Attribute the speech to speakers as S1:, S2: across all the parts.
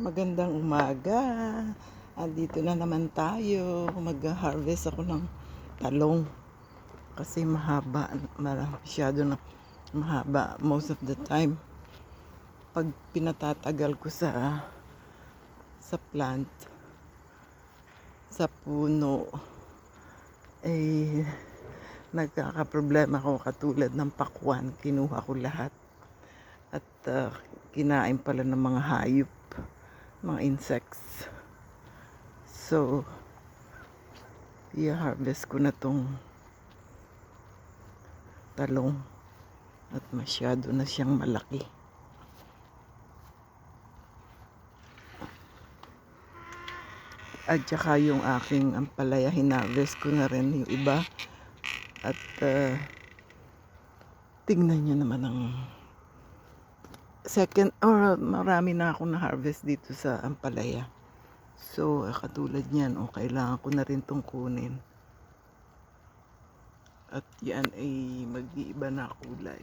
S1: Magandang umaga. Andito na naman tayo. Mag-harvest ako ng talong. Kasi mahaba. Masyado na mahaba most of the time. Pag pinatatagal ko sa sa plant, sa puno, eh, nagkakaproblema ko katulad ng pakwan. Kinuha ko lahat. At ah, kinain pala ng mga hayop, mga insects. So, i-harvest ko na tong talong at masyado na siyang malaki. At saka yung aking ampalaya, hinarvest ko na rin yung iba. At ah, tingnan nyo naman ang second or marami na akong na-harvest dito sa Ampalaya. So, eh, katulad niyan, oh, kailangan ko na rin tong kunin. At yan ay mag-iiba na kulay.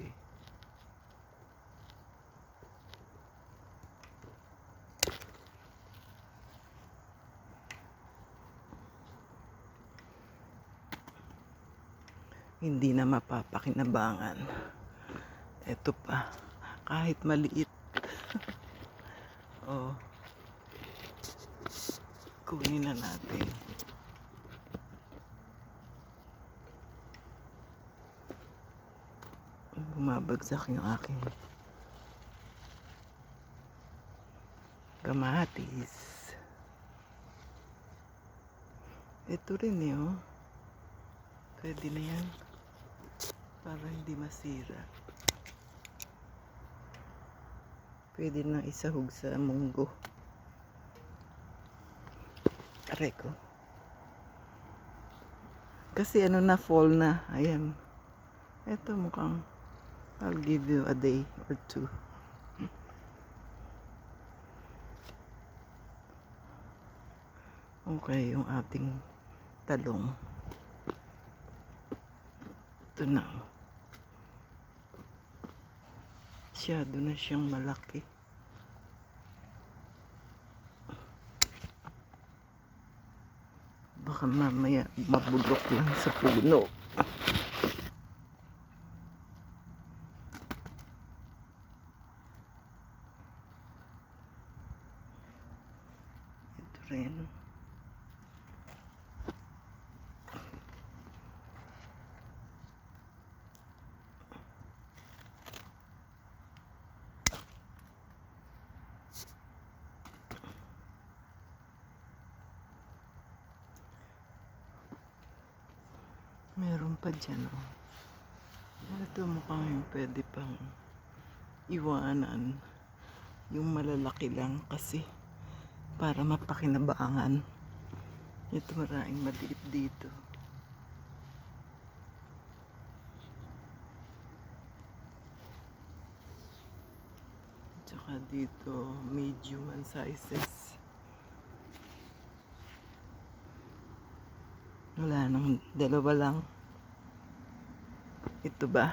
S1: Hindi na mapapakinabangan. Ito pa kahit maliit. oh. Kunin na natin. Bumabagsak yung aking kamatis. Ito rin eh, oh. Pwede na yan. Para hindi masira. Pwede na isahog sa munggo. Aray ko. Kasi ano na, fall na. Ayan. Ito mukhang I'll give you a day or two. Okay, yung ating talong. Ito na. Masyado na siyang malaki. Baka mamaya mabulok lang sa puno. Ito rin. Meron pa dyan, oh. Ito mukhang pwede pang iwanan. Yung malalaki lang kasi para mapakinabangan. Ito maraming maliit dito. Tsaka dito, medium ang sizes. Wala nang dalawa lang. Ito ba?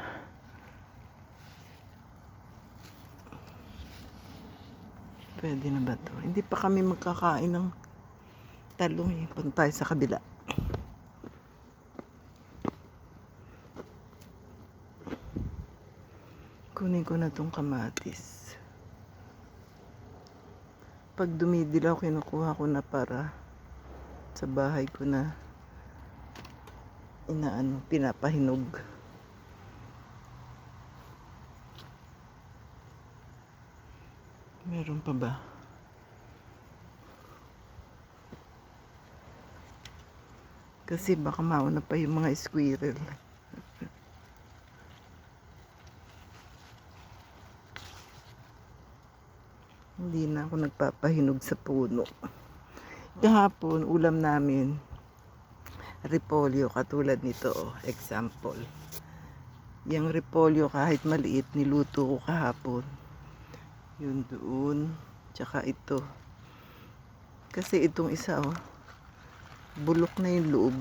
S1: Pwede na ba to? Hindi pa kami magkakain ng talong eh. Punta sa kabila. Kunin ko na tong kamatis. Pag dumidilaw, kinukuha ko na para sa bahay ko na inaano, pinapahinog. Meron pa ba? Kasi baka mauna pa yung mga squirrel. Hindi na ako nagpapahinog sa puno. Kahapon, ulam namin, repolyo katulad nito oh, example. Yung repolyo kahit maliit niluto ko kahapon. Yun doon tsaka ito. Kasi itong isa oh bulok na yung loob.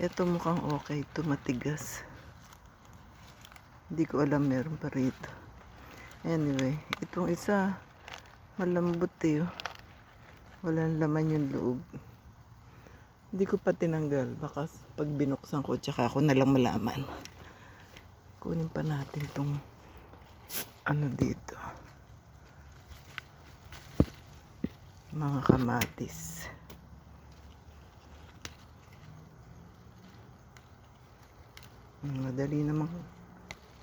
S1: Ito mukhang okay ito matigas. Hindi ko alam meron pa rito. Anyway, itong isa, malambot eh. oh. Walang laman yung loob. Hindi ko pa tinanggal. Baka pag binuksan ko, tsaka ako na lang malaman. Kunin pa natin tong ano dito. Mga kamatis. Madali namang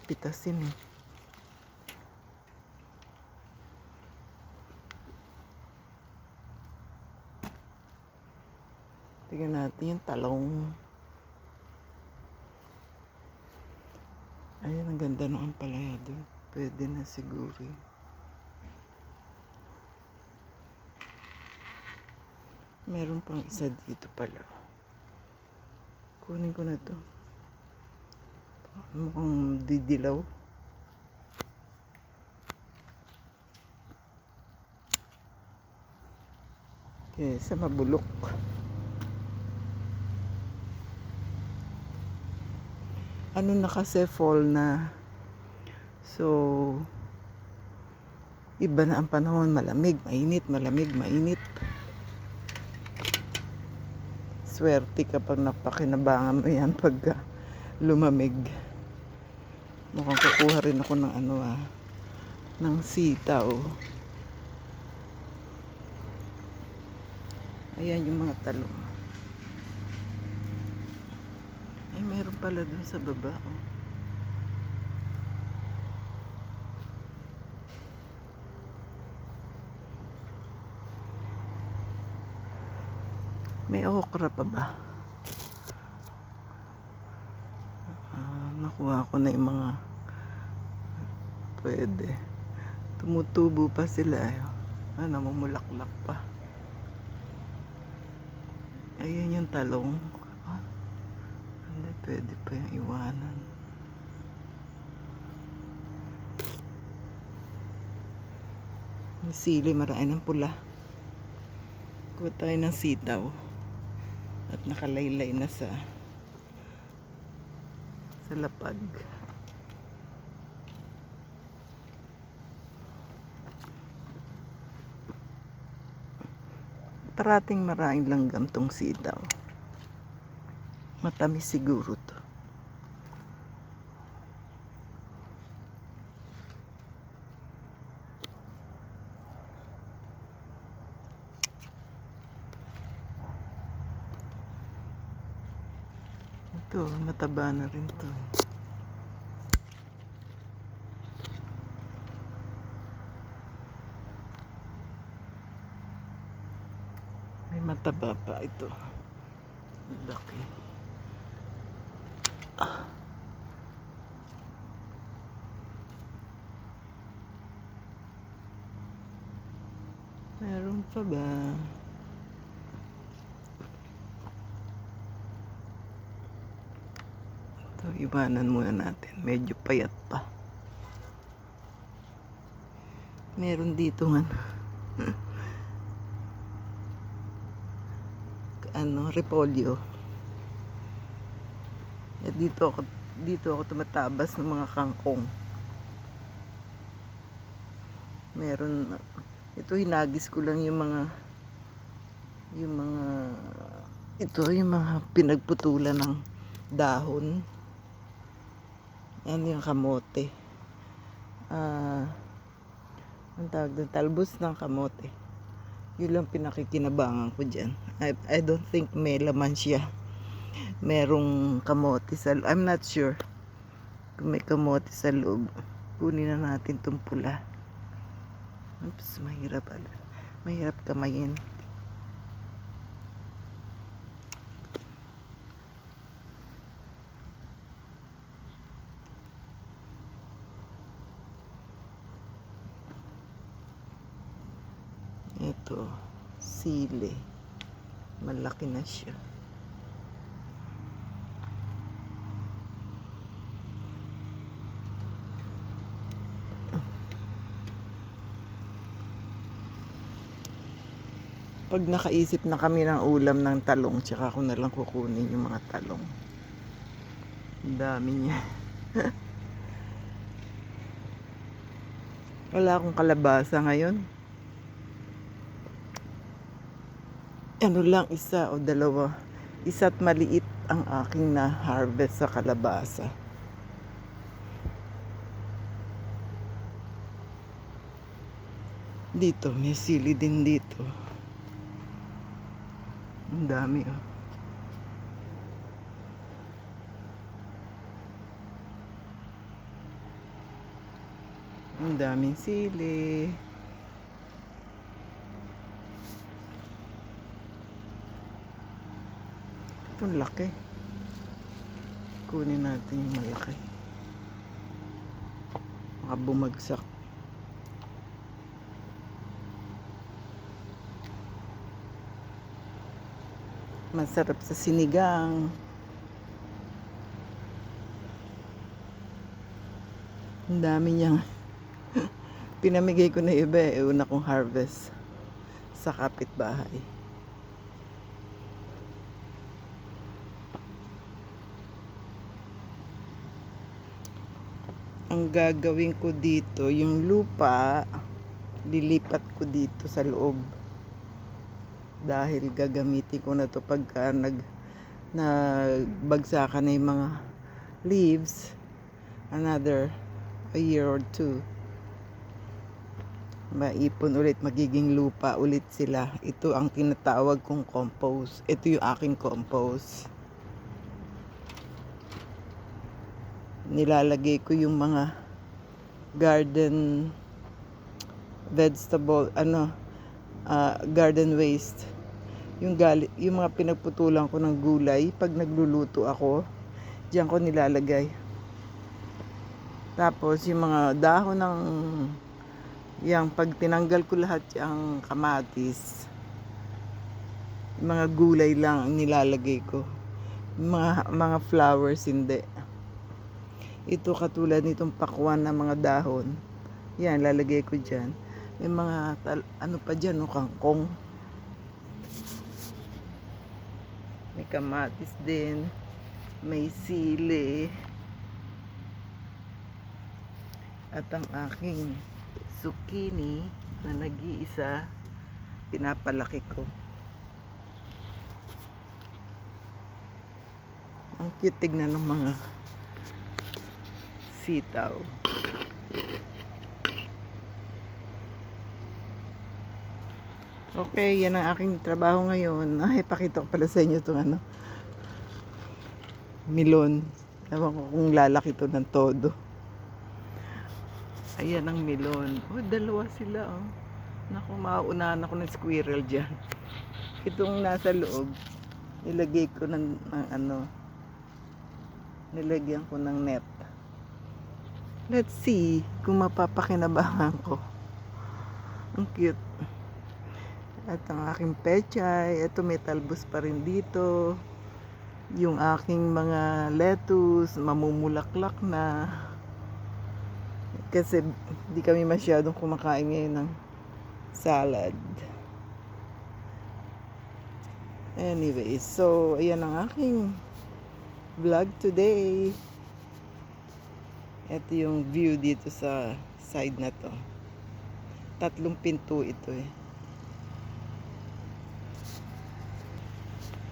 S1: pitasin eh. Tingnan natin yung talong. Ayun, ang ganda ng ampalaya doon. Pwede na siguro. Meron pang isa dito pala. Kunin ko na to. Mukhang didilaw. Kesa mabulok. Ano na kasi fall na. So, iba na ang panahon. Malamig, mainit, malamig, mainit. Swerte kapag napakinabangan mo yan pag ah, lumamig. Mukhang kukuha rin ako ng ano ah, ng sitaw. Ayan yung mga talong. Ay, meron pala dun sa baba. Oh. May okra pa ba? Ah, nakuha ko na yung mga pwede. Tumutubo pa sila. eh. Ah, namumulaklak pa. Ayan yung talong. Pwede pa yung iwanan. Yung sili, marami ng pula. Kuha tayo ng sitaw. At nakalaylay na sa sa lapag. Parating maraming langgam tong sitaw. Matamis siguro to. Ito, mataba na rin to. May mataba pa ito. Laki. Meron pa ba? Ito, iwanan muna natin. Medyo payat pa. Meron dito nga ano, repolyo. Dito ako dito ako tumatabas ng mga kangkong. Meron ito hinagis ko lang yung mga yung mga ito yung mga pinagputulan ng dahon. Yan yung kamote. Ah, ang tawag doon, talbos ng kamote. Yun lang pinakikinabangan ko dyan. I, I don't think may laman siya. Merong kamote sa loob. I'm not sure kung may kamote sa loob. Kunin na natin itong pula. Oops, mahirap. ala- Mahirap kamayin. Ito, sili. Malaki na siya. Pag nakaisip na kami ng ulam ng talong, tsaka ako na lang kukunin yung mga talong. Ang dami niya. Wala akong kalabasa ngayon. Ano lang, isa o dalawa. Isa't maliit ang aking na-harvest sa kalabasa. Dito, may sili din dito. Ang dami oh. Ang daming sili. Ito laki. Kunin natin yung malaki. Baka bumagsak. Masarap sa sinigang. Ang dami niyang pinamigay ko na iba eh, una kong harvest sa kapitbahay. Ang gagawin ko dito, yung lupa, lilipat ko dito sa loob. Dahil gagamitin ko na to pagka nag nagbagsakan na yung mga leaves another a year or two maipon ulit, magiging lupa ulit sila. Ito ang tinatawag kong compost. Ito yung aking compost. Nilalagay ko yung mga garden vegetable, ano, ah, garden waste. Yung, gali, yung mga pinagputulan ko ng gulay, pag nagluluto ako, diyan ko nilalagay. Tapos yung mga dahon ng Yang pag tinanggal ko lahat yung kamatis, yung mga gulay lang ang nilalagay ko. Mga, mga flowers hindi. Ito katulad nitong pakwan ng mga dahon. Yan, lalagay ko dyan. May mga, tal- ano pa dyan, no, kangkong. Kamatis din. May sili. At ang aking zucchini na nag-iisa, pinapalaki ko. Ang cute tignan ng mga sitaw. Okay, yan ang aking trabaho ngayon. Ay, pakita ko pala sa inyo itong ano. Milon. Ewan ko kung lalaki to ng todo. Ayan ang milon. Oh, dalawa sila oh. Naku, mauunahan ako ng squirrel dyan. Itong nasa loob, nilagay ko ng, ng ano, nilagyan ko ng net. Let's see kung mapapakinabangan ko. Ang cute. At ang aking pechay, ito may talbos pa rin dito. Yung aking mga lettuce, mamumulaklak na. Kasi di kami masyadong kumakain ngayon ng salad. Anyway, so ayan ang aking vlog today. Ito yung view dito sa side na to. Tatlong pinto ito eh.